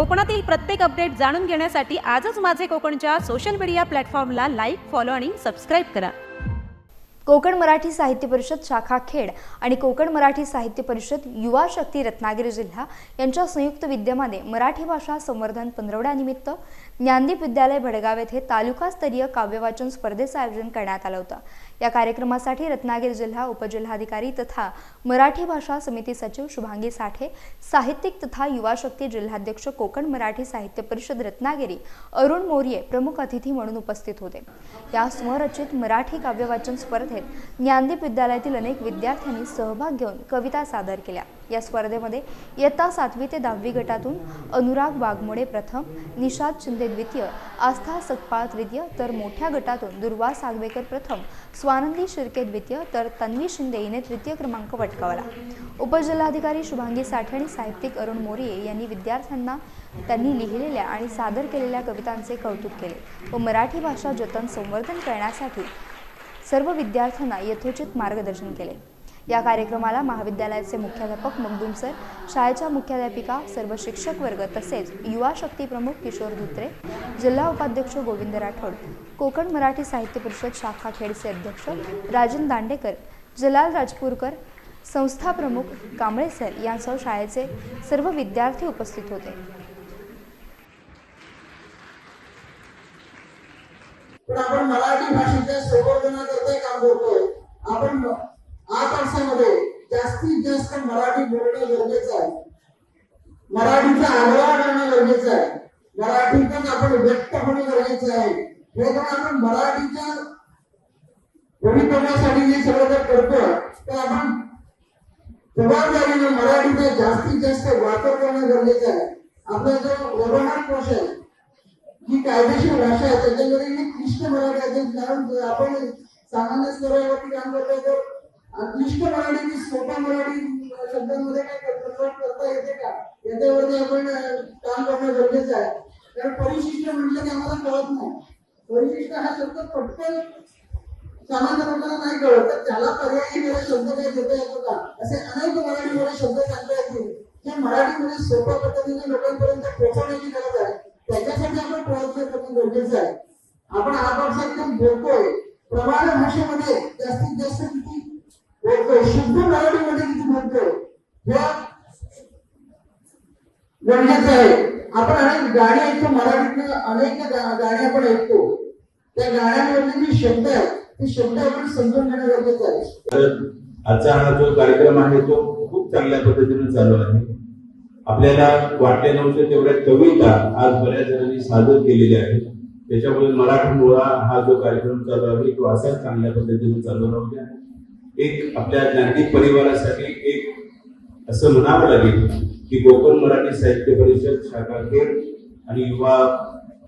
कोकणातील प्रत्येक अपडेट जाणून घेण्यासाठी आजच माझे कोकणच्या सोशल मीडिया प्लॅटफॉर्मला लाईक फॉलो आणि सबस्क्राईब करा. कोकण मराठी साहित्य परिषद शाखा खेड आणि कोकण मराठी साहित्य परिषद युवा शक्ती रत्नागिरी जिल्हा यांच्या संयुक्त विद्यमाने मराठी भाषा संवर्धन पंधरवड्यानिमित्त ज्ञानदीप विद्यालय भडगाव येथे तालुकास्तरीय काव्यवाचन स्पर्धेचं आयोजन करण्यात आलं होतं. या कार्यक्रमासाठी रत्नागिरी जिल्हा उपजिल्हाधिकारी तथा मराठी भाषा समिती सचिव शुभांगी साठे साहित्यिक तथा युवा शक्ती जिल्हाध्यक्ष कोकण मराठी साहित्य परिषद रत्नागिरी अरुण मोर्ये प्रमुख अतिथी म्हणून उपस्थित होते. या स्वरचित मराठी काव्यवाचन स्पर्धेत ज्ञानदीप विद्यालयातील अनेक विद्यार्थ्यांनी सहभाग घेऊन कविता सादर केल्या. या स्पर्धेमध्ये इयत्ता सातवी ते दहावी गटातून अनुराग वाघमोडे प्रथम निषाद शिंदे द्वितीय आस्था सकपाळ तृतीय तर मोठ्या गटातून दुर्वा सागवेकर प्रथम स्वानंदी शिर्के द्वितीय तर तन्वी शिंदे हिने तृतीय क्रमांक पटकावला. उपजिल्हाधिकारी शुभांगी साठे आणि साहित्यिक अरुण मोरिये यांनी विद्यार्थ्यांना त्यांनी लिहिलेल्या आणि सादर केलेल्या कवितांचे कौतुक केले. व मराठी भाषा जतन संवर्धन करण्यासाठी सर्व विद्यार्थ्यांना यथोचित मार्गदर्शन केले. या कार्यक्रमाला महाविद्यालयाचे मुख्याध्यापक मगदूम सर शाळेच्या मुख्याध्यापिका सर्व शिक्षक वर्ग तसेच युवा शक्ती प्रमुख किशोर धुत्रे जिल्हा उपाध्यक्ष गोविंद राठोड कोकण मराठी साहित्य परिषद शाखा खेडचे अध्यक्ष राजन दांडेकर जलाल राजपूरकर संस्था प्रमुख कांबळे सर यांसह शाळेचे सर्व विद्यार्थी उपस्थित होते. मराठीचा आग्रह करणं गरजेचं आहे. मराठीतच आपण व्यक्त होणं गरजेचं आहे. हे जर आपण मराठीच्या भवितव्यासाठी जे सगळं जर करतो तर आपण जबाबदारीनं मराठीचा जास्तीत जास्त वापर करणं गरजेचं आहे. आपला जो व्यवहार कोश आहे ही कायदेशीर भाषा आहे त्याच्यामध्ये ही क्लिष्ट मराठी आहे. कारण आपण सामान्य स्तरावरती काम करतो तर क्लिष्ट मराठी सोपा मराठी शब्दांमध्ये काय कन्वर्ट करता येते का? याच्यावरती आपण काम करणं गरजेचं आहे. कारण परिशिष्ट म्हटलं की आम्हाला कळत नाही. परिशिष्ट हा शब्द पटकन सामान्य लोकांना नाही कळत. तर त्याला पर्यायी मला शब्द काही देता येतो का? असे अनेक मराठीमध्ये शब्द सांगता येतील. जे मराठीमध्ये सोप्या पद्धतीने लोकांपर्यंत पोहोचवण्याची गरज आहे. त्याच्यासाठी आपण प्रयत्न करणं गरजेचं आहे. आपण आपापसात एकदम बोलतोय. प्रमाण भाषेमध्ये जास्तीत जास्त किती शुद्ध मराठीमध्ये किती बोलतोय हे गरजेचं आहे. आपण अनेक गाणी ऐकतो मराठीतलं अनेक गाणी आपण ऐकतो. त्या गाण्यांमधले जे शब्द आहेत ते शब्द आपण समजून घेणं गरजेचं आहे. आजचा हा जो कार्यक्रम आहे तो खूप चांगल्या पद्धतीने चालू आहे. आपल्याला वाटले नव्हते तेवढ्या कविता आज बऱ्याच जणांनी सादर केलेल्या आहेत. त्याच्यामुळे मराठी मुळा हा जो कार्यक्रम चालू आहे तो असाच चांगल्या पद्धतीने चालू राहू द्या. एक आपल्या ज्ञातिक परिवारासाठी एक असं म्हणावं लागेल की कोकण मराठी साहित्य परिषद शाखा आणि युवा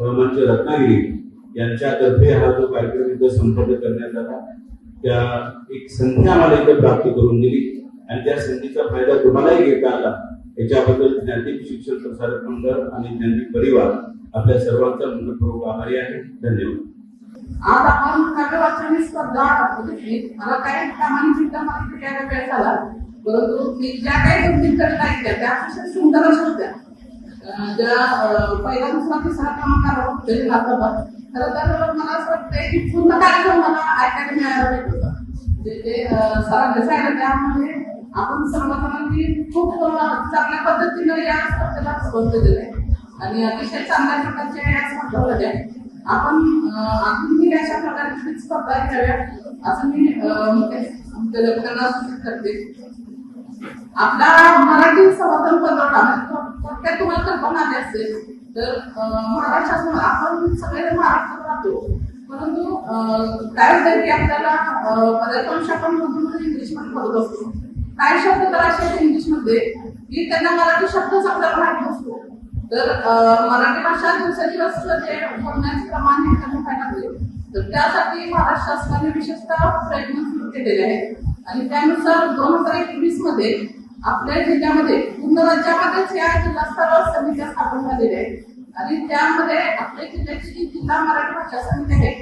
मंच रत्नागिरी यांच्यातर्फे हा जो कार्यक्रम इथं संपन्न करण्यात आला त्या एक संधी आम्हाला इथं प्राप्त करून दिली आणि त्या संधीचा फायदा तुम्हालाही घेता आला. याच्याबद्दल ज्ञातिक शिक्षण प्रसारक मंडळ आणि ज्ञानिक परिवार आपल्या सर्वांचा मनपूर्वक आभारी आहे. धन्यवाद. आज आपण काव्य वाचन स्पर्धा घेतली मला काही कामानिमित्त मला फिटायला वेळ झाला. परंतु मी ज्या काही गोष्टी करत कविता ऐकल्या त्या अतिशय सुंदर अशा होत्या. ज्या पहिला दुसरा तिसरा क्रमांकाला होते. लागतात खरं तर मला असं वाटतंय की पूर्ण कार्यक्रम मला ऐकायला मिळायला पाहिजे होता. जे ते अं, सरांनी सांगितलं त्यामध्ये आपण सर्वजणांनी खूप चांगल्या पद्धतीनं या स्पर्धेला स्पर्ध दिलंय आणि अतिशय चांगल्या प्रकारच्या या स्पर्धा होत्या आपण आपण अजूनही अशा प्रकारची स्पर्धा घ्याव्या असं मी अं, सूचित म्हणजे करते. आपला मराठी संवर्धन पंधरा फक्त तुम्हाला कल्पना आली असेल तर महाराष्ट्रातून महाराष्ट्रात आपण सगळे महाराष्ट्रात राहतो. परंतु काय होतं की आपल्याला अं, बऱ्याच अंश आपण मधून इंग्लिशमध्ये बोलत असतो. काय शब्द तर असे इंग्लिशमध्ये की त्यांना मराठी शब्दच आपल्याला माहीत नसतो. तर मराठी भाषा दिवसेदिवस जे म्हणजे बोलण्याचे प्रमाण हे कमी व्हायला लागले. तर त्यासाठी महाराष्ट्र शासनाने विशेषतः प्रयत्न सुरू केलेले आहेत. आणि त्यानुसार दोन हजार एकवीसमध्ये आपल्या जिल्ह्यामध्ये पूर्ण राज्यामध्येच या जिल्हास्तरावर समित्या स्थापन झालेल्या आहेत. आणि त्यामध्ये आपल्या जिल्ह्याची जिल्हा मराठी भाषा समिती आहे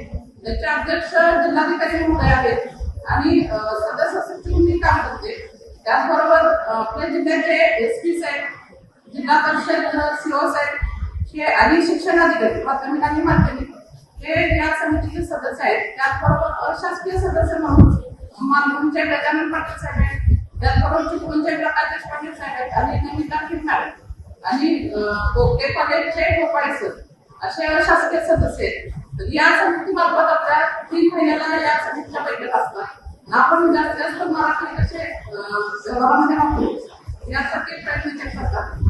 त्याचे अध्यक्ष जिल्हाधिकारी महोदय आहेत आणि सदस्य सचिव मी काम करते. त्याचबरोबर आपल्या जिल्ह्याचे एस पी साहेब जिल्हा परिषद सीओ साहेब हे आणि शिक्षण अधिकारी प्राथमिक आणि माध्यमिक हे या समितीचे सदस्य आहेत. त्याचबरोबर अशासकीय सदस्य म्हणून मालवणचे गजानन पाटील साहेब आहेत. त्याचबरोबर चिपळूणचे प्रकाश देशपांडे साहेब आहेत. आणि नमिता खिंडाळे आणि गोगटे कॉलेजचे गोपाळे सर. असे शासकीय सदस्य आहेत. तर या समितीमार्फत आपल्या तीन महिन्याला या समितीच्या बैठक असतात. आपण जास्तीत जास्त म्हणजे मराठी कसे व्यवहारामध्ये वापरू यासाठी प्रयत्न करतात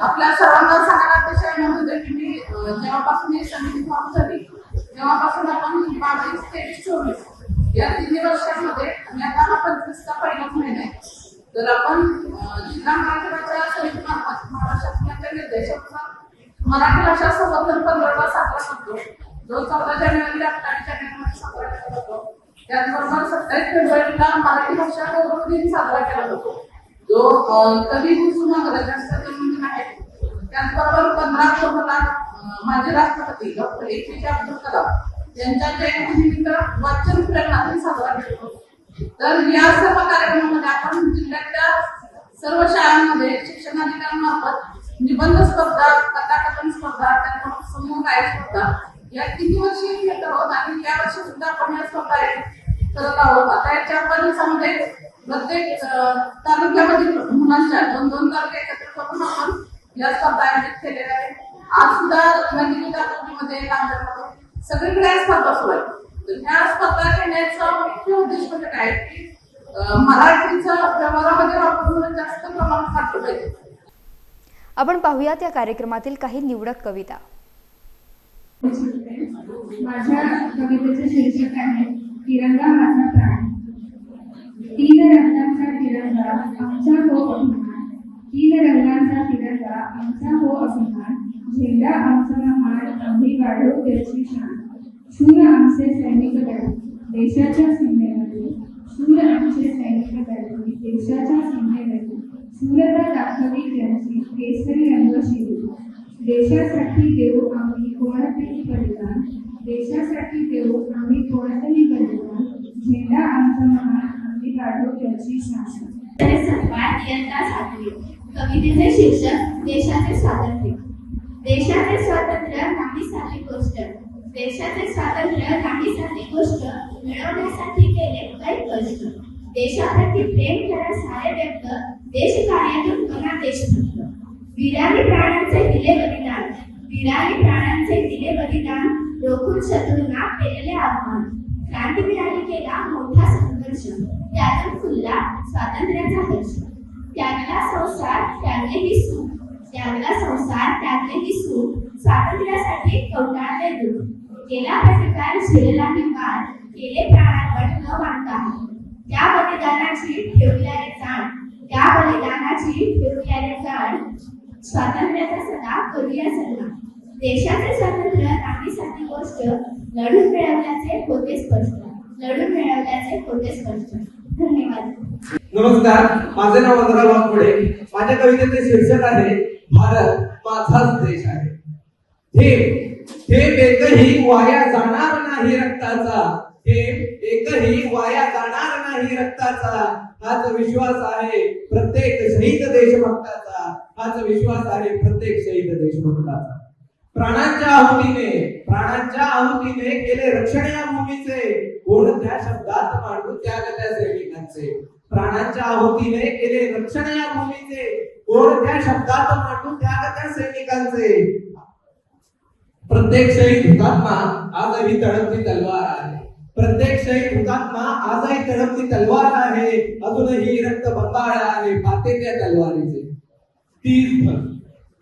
आपल्या सर्वांना सांगायला अतिशय आनंद की मी जेव्हापासून ही समिती फॉर्म झाली तेव्हापासून आपण बावीस तेवीस चोवीस या तिन्ही वर्षांमध्ये आणि आता हा पंचवीसचा पहिलाच महिना आहे. तर आपण अं, जिल्हा मराठी भाषा समितीमार्फत महाराष्ट्राच्या निर्देशानुसार मराठी भाषा संवर्धन पंधरावा साजरा करतो. जो चौदा जानेवारी अठ्ठावीस जानेवारी साजरा केला जातो. त्याचबरोबर सत्तावीस फेब्रुवारीला मराठी भाषा गौरव दिन साजरा केला जातो. जो कवी कुसुमाग्रज असतात त्याचबरोबर पंधरा ऑक्टोबरला माजी राष्ट्रपती डॉक्टर ए पी जे अब्दुल कलाम यांच्या जयंतीनिमित्त वाचन प्रेरणाही साजरा करतो तर या सर्व कार्यक्रमामध्ये आपण जिल्ह्यातल्या सर्व शाळांमध्ये शिक्षणाधिकाऱ्यांमार्फत निबंध स्पर्धा कथाकथन स्पर्धा त्यानंतर समूह गायक स्पर्धा या किती वर्षी घेत आहोत आणि या वर्षी सुद्धा आपण या स्पर्धा करत आहोत. आता याच्या परिसरामध्ये प्रत्येक तालुक्यामधील मुलांच्या दोन दोन तालुक्या एकत्र करून आपण या स्पर्धा आयोजित केलेल्या आहेत आज सुद्धा रत्नागिरी नांदेडमध्ये सगळीकडे या स्पर्धा सुरू आहेत तर ह्या स्पर्धा घेण्याचा मुख्य उद्देश म्हणजे काय? की मराठीचा व्यवहारामध्ये वापर जास्त प्रमाणात पाहिजे. आपण पाहूयात या कार्यक्रमातील काही निवडक कविता. माझ्या कवितेचे शीर्षक आहे तिरंगा माझा प्राण. तीन रंगांचा तिरंगा आमचा अभिमान तीन रंगांचा तिरंगा आमचा हो अभिमान. झेंडा आमचा महान आम्ही वाढवू त्याची शान. शूर आमचे सैनिक दल देशाच्या सीमेवरती शूर आमचे सैनिक दल देशाच्या सीमेवरती शूरता दाखवली त्यांची केसरी रंग शिरू देशासाठी देऊ आम्ही कोणतेही बलिदान. देशासाठी देऊ आम्ही कोणतेही बलिदान. झेंडा आमचा महान आम्ही काढू त्याची शासन देशाचे सन्मान इयत्ता कवितेचे शीर्षक देशाचे स्वातंत्र्य. देशाचे स्वातंत्र्य नाही साधी गोष्ट. देशाचे स्वातंत्र्य नाही साधी गोष्ट. मिळवण्यासाठी केले काही कष्ट. देशाप्रती प्रेम करा सारे व्यक्त देश कार्यातून बना देशभक्त वीरांनी प्राण्यांचे दिले बलिदान. वीरांनी प्राण्यांचे दिले बलिदान. रोखून शत्रूंना केलेले आव्हान. क्रांतिवीरांनी केला मोठा संघर्ष. त्यातून फुलला स्वातंत्र्याचा हर्ष त्यागला संसार त्यागलेही सुख त्यागला संसार त्यागलेही सुख स्वातंत्र्यासाठी कवटाळले दूर केला प्रतिकार झिरला निकाल केले प्राणांवर न मानता. त्या बलिदानाची ठेवल्याने जाण त्या बलिदानाची ठेवल्याने जाण स्वातंत्र्याचा सदा करूया सल्ला देशाचे स्वातंत्र्य नाहीसाठी गोष्ट लढून मिळवल्याचे होते स्पष्ट. लढून मिळवल्याचे होते स्पष्ट. धन्यवाद. नमस्कार माझे नाव वंदरा वाघमोडे. माझ्या कवितेचे शीर्षक आहे भारत माझाच देश आहे. हे हे एकही वाया जाणार नाही रक्ताचा. हे एकही वाया जाणार नाही रक्ताचा. हाच विश्वास आहे प्रत्येक शहीद देशभक्ताचा. हाच विश्वास आहे प्रत्येक शहीद देशभक्ताचा. प्राणांच्या आहुतीने प्राणांच्या आहुतीने केले रक्षण या भूमीचे. कोणत्या शब्दात मांडू त्याग त्या सैनिकांचे? प्राणांच्या आहुतीने केले. रक्षण या भूमीचे. कोणत्या शब्दात मांडून त्याग त्या सैनिकांचे? प्रत्येक शहीद हुतात्मा आजही तळपती तलवार आहे. प्रत्येक शहीद हुतात्मा आजही तळपती तलवार आहे. अजूनही रक्त बंबाळ आहे. पाते त्या तलवारीचे. तीच धग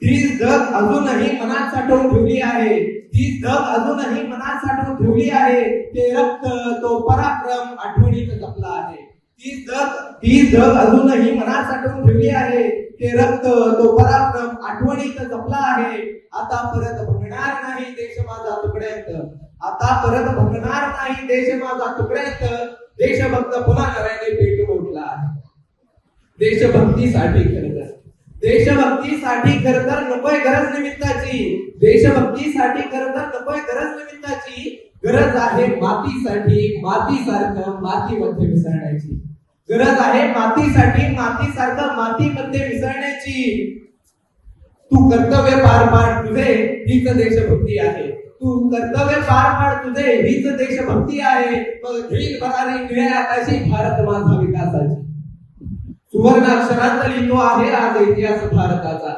तीच धग अजूनही मनात साठवून ठेवली आहे. तीच धग अजूनही मनात साठवून ठेवली आहे. ते रक्त तो पराक्रम आठवणीत जपला आहे. ती जग तीच जग अजूनही मनात साठवून ठेवली आहे. ते रक्त तो पराक्रम आठवणीत जपला आहे. आता परत भगणार नाही देश माझा तुकड्यात. आता परत भगणार नाही देश माझा तुकड्यात. देशभक्त पुन्हा नव्याने पेट उठला आहे. देशभक्तीसाठी खरं देशभक्तीसाठी खरं तर नकोय गरज निमित्ताची. देशभक्तीसाठी खरं तर नकोय गरज निमित्ताची. गरज आहे मातीसाठी मातीसारखं मातीमध्ये मिसळण्याची गरज आहे मातीसाठी मातीसारखं मातीमध्ये मिसळण्याची तू कर्तव्य पार पाड तुझे हीच देशभक्ती आहे. तू कर्तव्य पार पाड तुझे हीच देशभक्ती आहे. मग घेईल भरारी निळ्या आकाशी भारत माझा विकासाची. सुवर्ण अक्षरांत लिहितो आहे आज इतिहास भारताचा.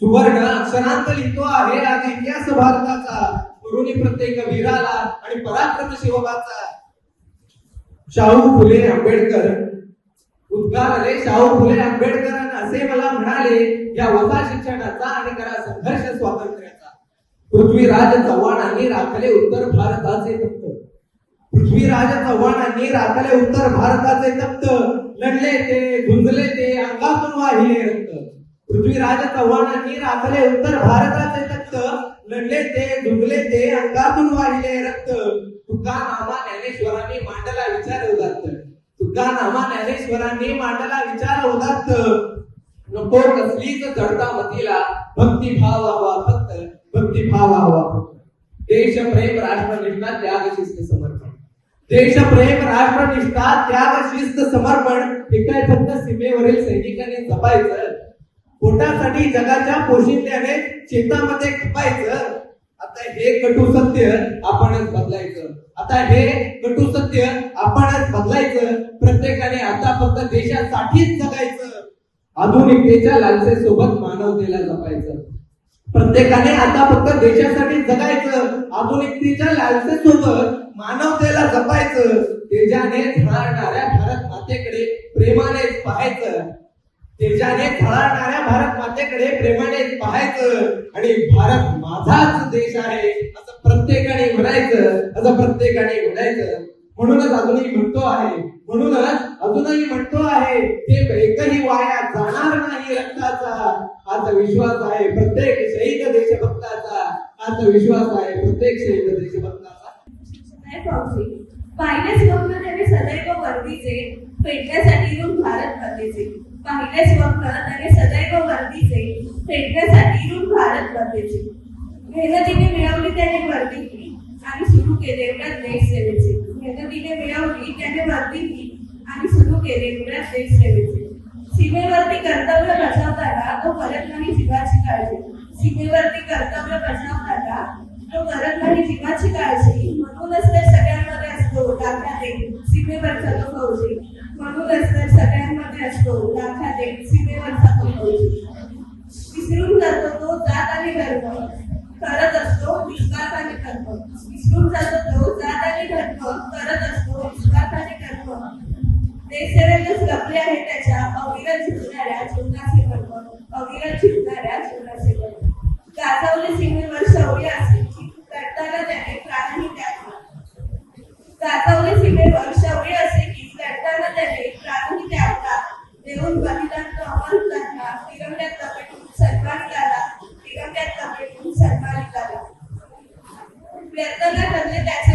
सुवर्ण अक्षरांत लिहितो आहे आज इतिहास भारताचा. गुरुनी प्रत्येक वीराला आणि पराक्रम शिवबाचा शाहू फुले आंबेडकर. उद्गारले शाहू फुले आंबेडकरांना असे मला म्हणाले या वसा शिक्षणाचा आणि करा संघर्ष स्वातंत्र्याचा. पृथ्वीराज चव्हाणांनी राखले उत्तर भारताचे तप्त. पृथ्वीराज चव्हाणांनी राखले उत्तर भारताचे तप्त. लढले ते झुंजले ते अंगातून वाहिले रक्त. पृथ्वीराज चव्हाणांनी राखले उत्तर भारताचे तख्त. लढले ते झुंजले ते अंगातून वाहिले रक्त. तुका नामा ज्ञानेश्वरांनी मांडला विचार उदात्त. तुका नामा ज्ञानेश्वरांनी मांडला विचार उदात्त. नको कसलीच चढता मतीला भक्तिभाव हवा फक्त. भक्तिभाव हवा फक्त. देशप्रेम राष्ट्रनिष्ठा त्याग शिस्त समर्पण. देशप्रेम राष्ट्रनिष्ठा त्याग शिस्त समर्पण. हे काय फक्त सीमेवरील सैनिकांनी जपायचं? पोटासाठी जगाच्या पोशिंद्याने शेतामध्ये खपायचं. आता हे कटू सत्य आपणच बदलायचं. आता हे कटू सत्य आपणच बदलायचं. प्रत्येकाने आता फक्त देशासाठीच जगायचं. आधुनिकतेच्या लालसेसोबत मानवतेला जपायचं. प्रत्येकाने आता फक्त देशासाठी जगायचं. आधुनिकतेच्या लालसेसोबत मानवतेला जपायचं. तेजाने हारणाऱ्या भारत मातेकडे प्रेमानेच पाहायचं. तेजाने फळाणाऱ्या भारत मातेकडे प्रेमाने पाहायचं आणि भारत माझाच देश आहे असं प्रत्येकाने म्हणायचं असं प्रत्येकाने म्हणायचं. म्हणूनच अजूनही म्हणतो आहे म्हणूनच अजूनही म्हणतो आहे ते एकही वाया जाणार नाही रक्ताचा. हाच विश्वास आहे प्रत्येक शहीद देशभक्ताचा. हाच विश्वास आहे प्रत्येक शहीद देशभक्ताचा. पाहिलेच पावसी त्याने सदैव वर्दीचे पेटण्यासाठी येऊन भारत मातेचे. पाहिले स्वप्न सदैव वर्दीचे पेटण्यासाठी रूप भारत गरजेचे मेहनतीने मिळवली त्याने वर्दी आणि सुरू केले एवढ्याच देश सेवेचे. मेहनतीने मिळवली त्याने वर्दी आणि सुरू केले एवढ्याच देश सेवेचे. सीमेवरती कर्तव्य बजावताना तो करत नाही जीवाची काळजी. सीमेवरती कर्तव्य बजावताना तो करत नाही जीवाची काळजी. म्हणूनच तर सगळ्यांमध्ये असतो डाक्याने सीमेवरचा तो फौजी. म्हणूनच तर सगळ्यांमध्ये असतो. दाखला एक सीमेवरचा तो विसरून जातो तो जात आणि धर्म. करत असतो विश्वास आणि कर्म. विसरून जातो तो जात आणि धर्म. करत असतो विश्वास आणि कर्म. देशसेवेतच लपले आहे त्याच्या अविरत झुकणाऱ्या जीवनाचे कर्म अविरत झुकणाऱ्या जीवनाचे कर्म गाजवले सीमेवर शौर्य असेल की लढताना त्याने प्राणही त्यागला गाजवले सीमेवर व्यर्थाला ठरले त्याचे